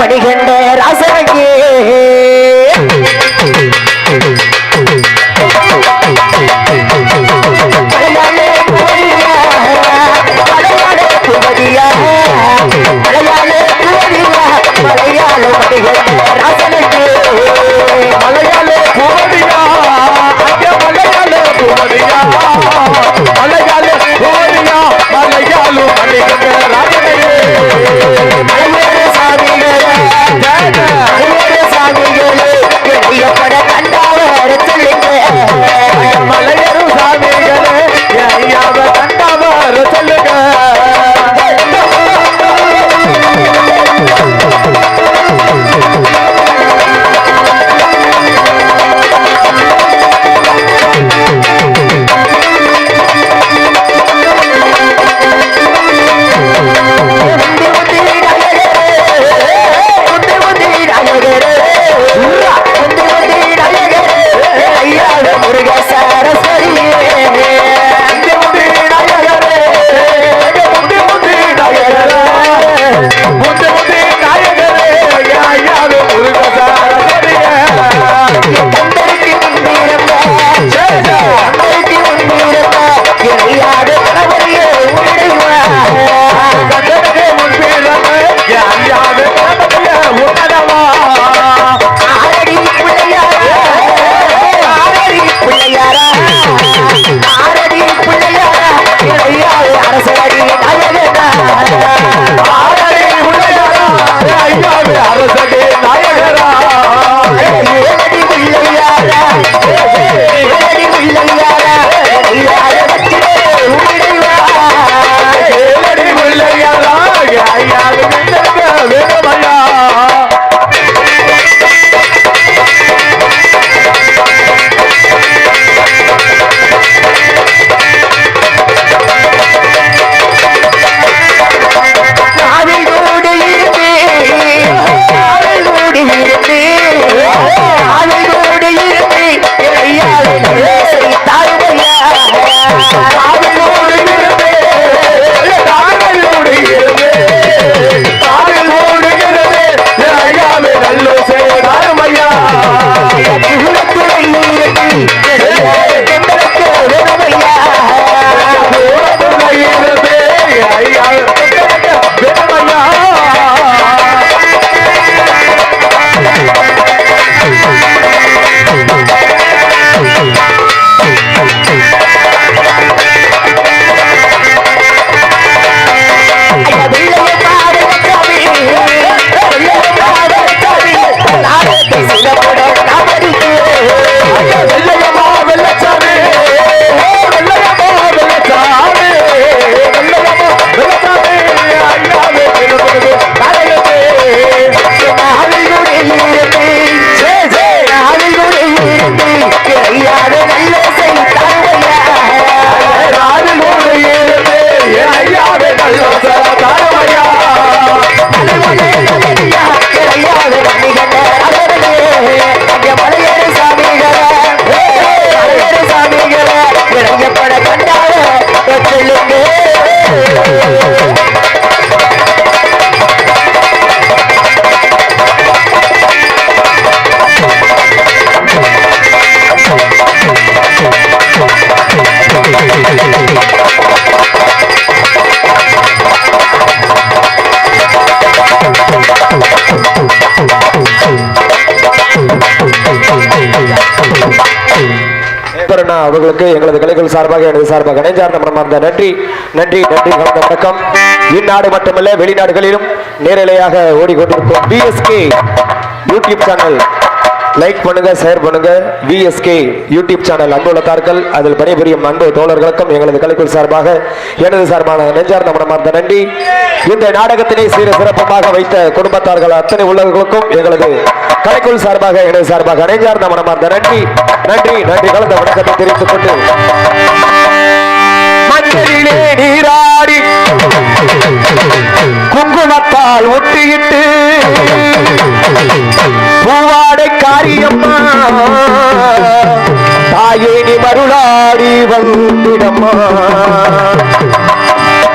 மணிகண்ட அவர்களுக்கு எங்களது கலைகள் சார்பாக எனது சார்பாக இணைஞ்சார்ந்த மனமார்ந்த நன்றி நன்றி நன்றி கலந்த வணக்கம். இந்நாடு மட்டுமல்ல வெளிநாடுகளிலும் நேரலையாக ஓடிக்கொண்டிருக்கும் பிஎஸ்கே யூடியூப் சேனல் லைக் பண்ணுங்க ஷேர் பண்ணுங்க. விஎஸ்கே யூடியூப் சேனல் அன்புள்ளத்தார்கள் அதில் பணிபுரியும் அன்பு தோழர்களுக்கும் எங்களது கலைக்குள் சார்பாக எனது சார்பான நெஞ்சார்ந்த மனமார்ந்த நன்றி. இந்த நாடகத்தினை சீர சிறப்பமாக வைத்த குடும்பத்தார்கள் அத்தனை உள்ளவர்களுக்கும் எங்களது கலைக்குள் சார்பாக எனது சார்பாக நெஞ்சார்ந்த மனமார்ந்த நன்றி. நன்றி நன்றி. கலந்த வணக்கத்தை தெரிவித்துக் கொண்டு. மஞ்சளிலே நீராடி குங்குமத்தால் ஒட்டியிட்டு பூவாடை காரியம்மா தாயே நீ மருளாடி வந்திடம்மா.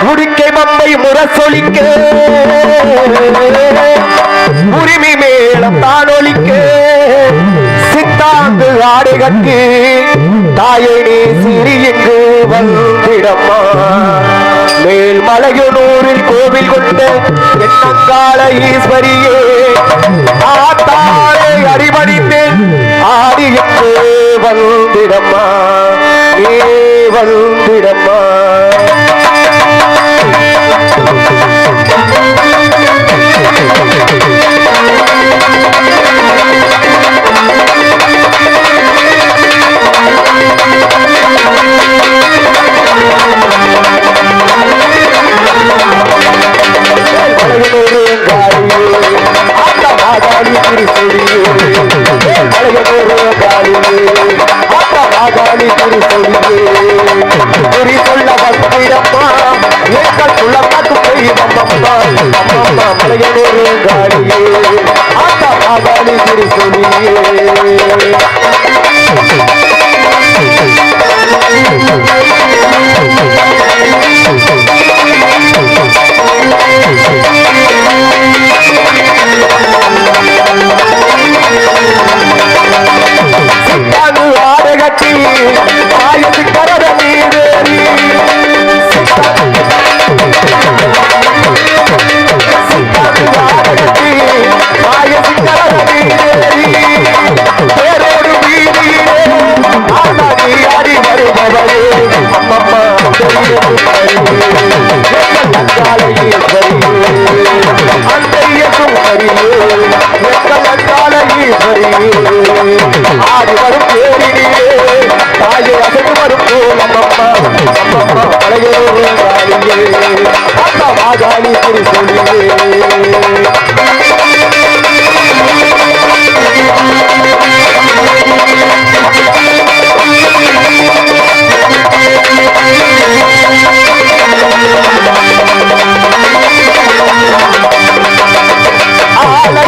குடிக்கை மம்பை முரசொலிக்க. உரிமை மேளம் தானொலிக்க. சித்தாந்து ஆடை கட்டி தாயே நீ சிறியங்கு வந்திடம்மா. மேல்மலையனூரில் கோவில் கொண்ட எண்ணங்கால ஈஸ்வரியே ஆத்தாரே அறிவணிந்தேன். ஆடி என்று வந்திடம்மா நீ வந்திடம்மா. பாடு பாடு கட்டி பாயத்து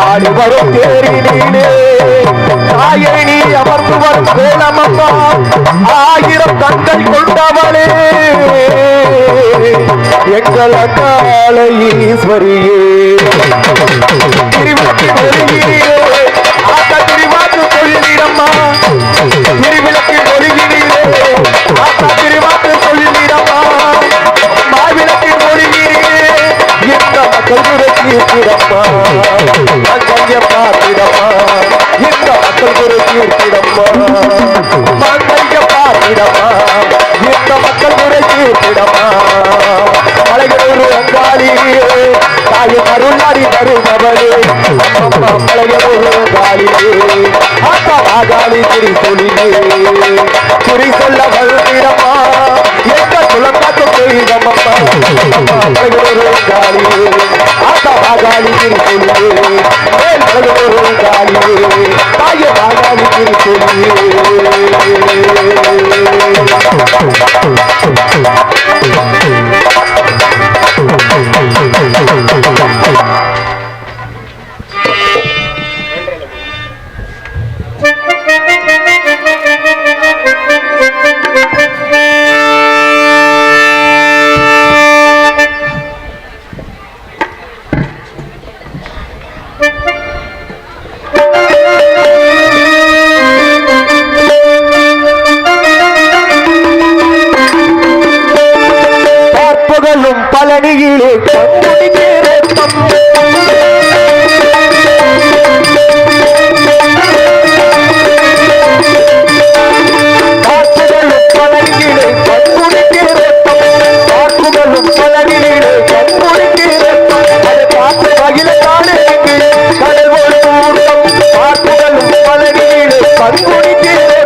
ஆடி வரும் தேரிலே தாயை நீ அமர்ந்து வரும் வேலமம்மா ஆயிரம் தங்கள் கொண்டவளே. எங்கள் அக்காலை ஈஸ்வரியே.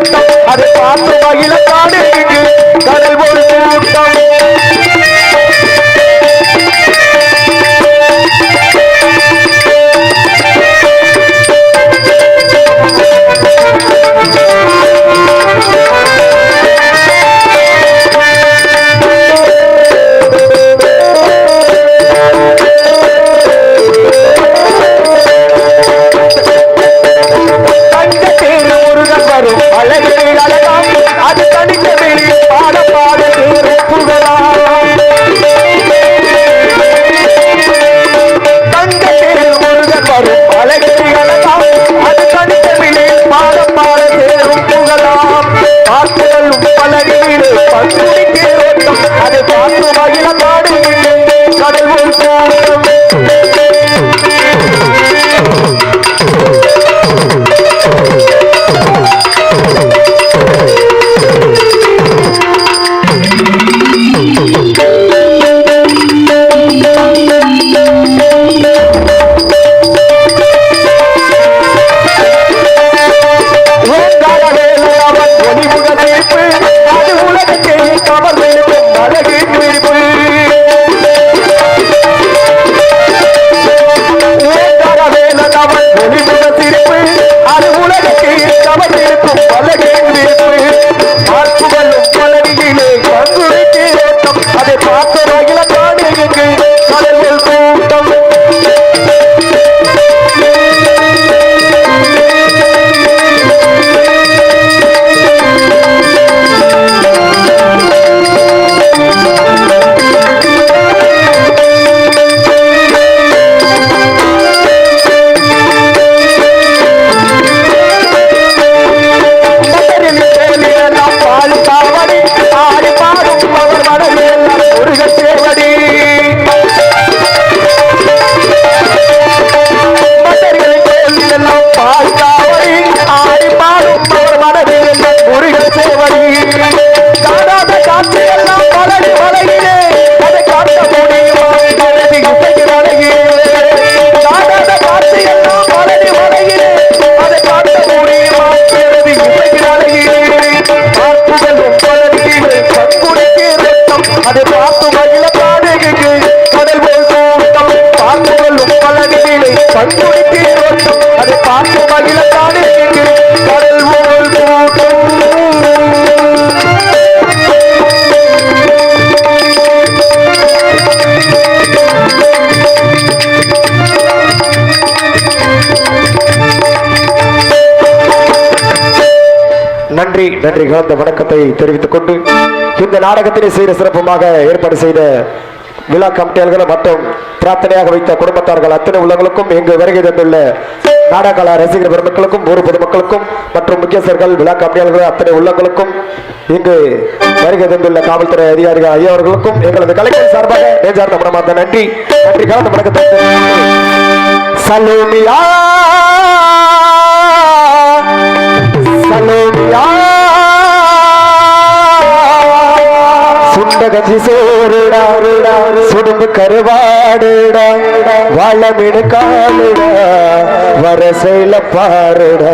கூட்டம். அதை பார்த்து மகிழ காடு கடல் ஒரு கூட்டம். நன்றி நன்றி கலந்த வணக்கத்தை தெரிவித்துக் கொண்டு இந்த நாடகத்தினை செய்த சிறப்புமாக ஏற்பாடு செய்த விழா கமிட்டியாளர்கள் மற்றும் பிரார்த்தனையாக வைத்த குடும்பத்தார்கள் அத்தனை உள்ளங்களுக்கும் இங்கு வருகை தந்துள்ள நாடகலா ரசிகர் பெருமக்களுக்கும் ஊர் பொதுமக்களுக்கும் மற்றும் முக்கியஸ்தர்கள் விழா கமிட்டியாளர்கள் அத்தனை உள்ளங்களுக்கும் இங்கு வருகை தந்துள்ள காவல்துறை அதிகாரிகள் ஐயா எங்களது கலைஞர் சார்பாக நெஞ்சார்ந்த மனமார்ந்த நன்றி. நன்றி கலந்த வணக்கத்தை சலூமியா சலோமியா சுண்ட கஞ்சி சோறுடா. சுடும்பு கருவாடுடா. வாழமிடு காலுடா. வரசையில பாருடா.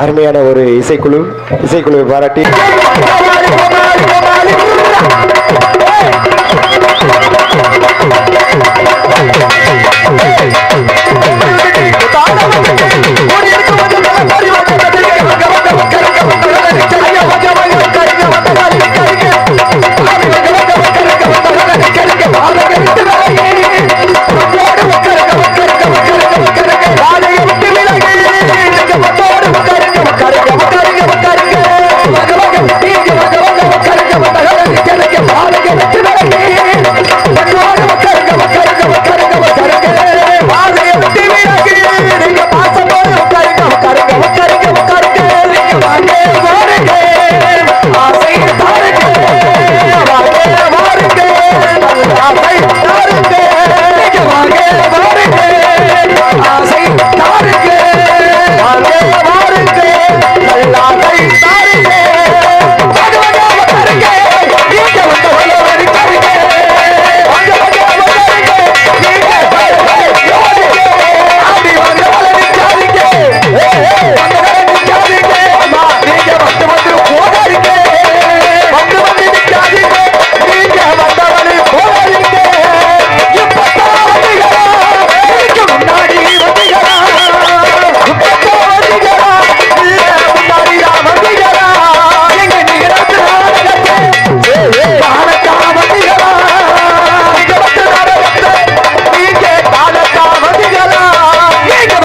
அருமையான ஒரு இசைக்குழு இசைக்குழுவை பாராட்டி